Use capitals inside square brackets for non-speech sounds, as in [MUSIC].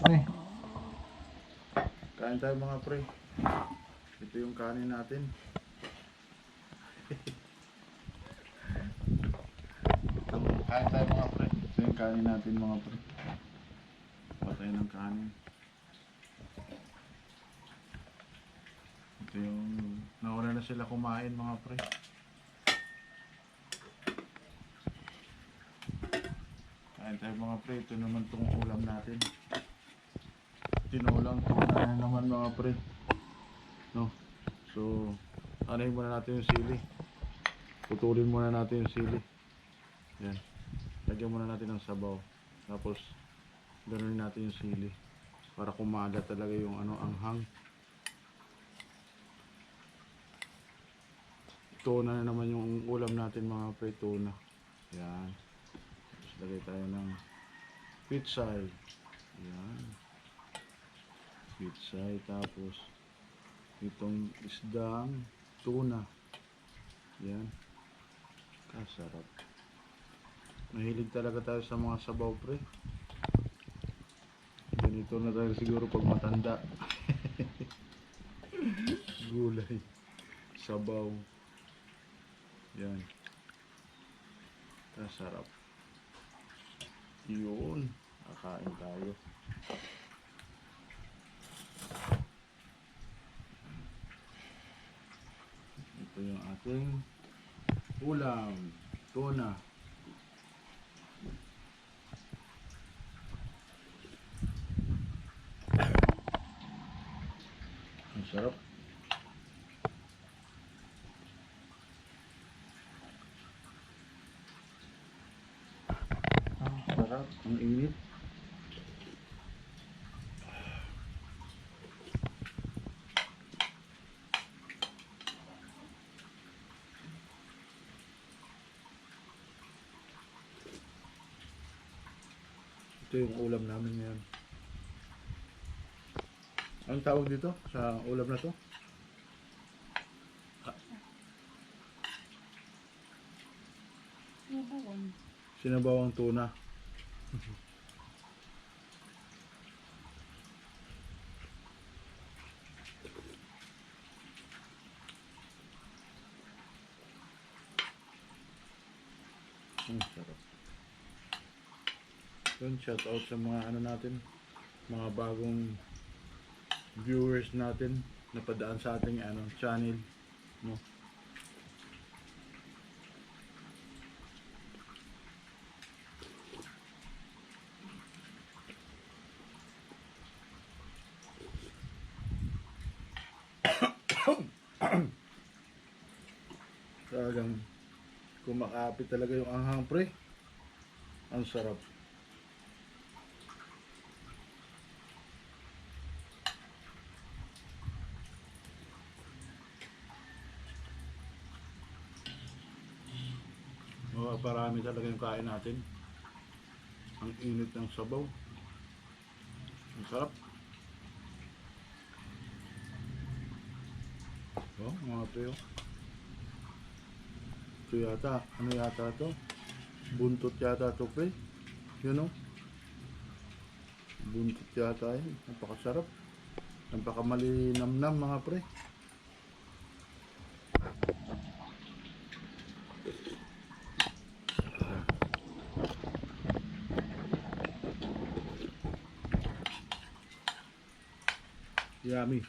pre. Kain tayo mga pre. Ito yung kanin natin. [LAUGHS] Kain tayo mga pre. Ito yung kanin natin mga pre. Patay ng kanin. Ito yung nauna na sila kumain mga pre. Kain tayo mga pre. Ito naman tong ulam natin. Tinulang tuna na naman mga pre. No. So, anayin muna natin yung sili. Putulin muna natin yung sili. Yan. Lagyan muna natin ng sabaw. Tapos, ganunin natin yung sili. Para kumagat talaga yung ano, anghang. Tuna na naman yung ulam natin mga pre, tuna. Yan. Tapos lagay tayo ng pitsay. Yan. Pitsay. Tapos, itong isdang tuna. Yan. Kasarap. Mahilig talaga tayo sa mga sabaw, pre. Ganito na tayo siguro pag matanda. [LAUGHS] Gulay. Sabaw. Yan. Kasarap. Yun. Kakain tayo. Ito yung ating ulam. Tuna. Ang sarap. Ang sarap. Ang init. Ito yung ulam namin ngayon. Anong tawag dito sa ulam na to? Nabawan. Sinabawang tuna. [LAUGHS] Ang sarap. Yun, shout out sa mga ano natin, mga bagong viewers natin na padaan sa ating ano, channel. No? [COUGHS] Talagang kumakapit talaga yung anghang pre. Ang sarap. Oh, parami talaga yung kain natin. Ang init ng sabaw. Ang sarap. Oh, mga oh. Ito yata, ano yata to? Buntot yata to pre. Yun o. Buntot yata yun. Napakasarap. Napakamalinamnam mga pre. Yeah, me.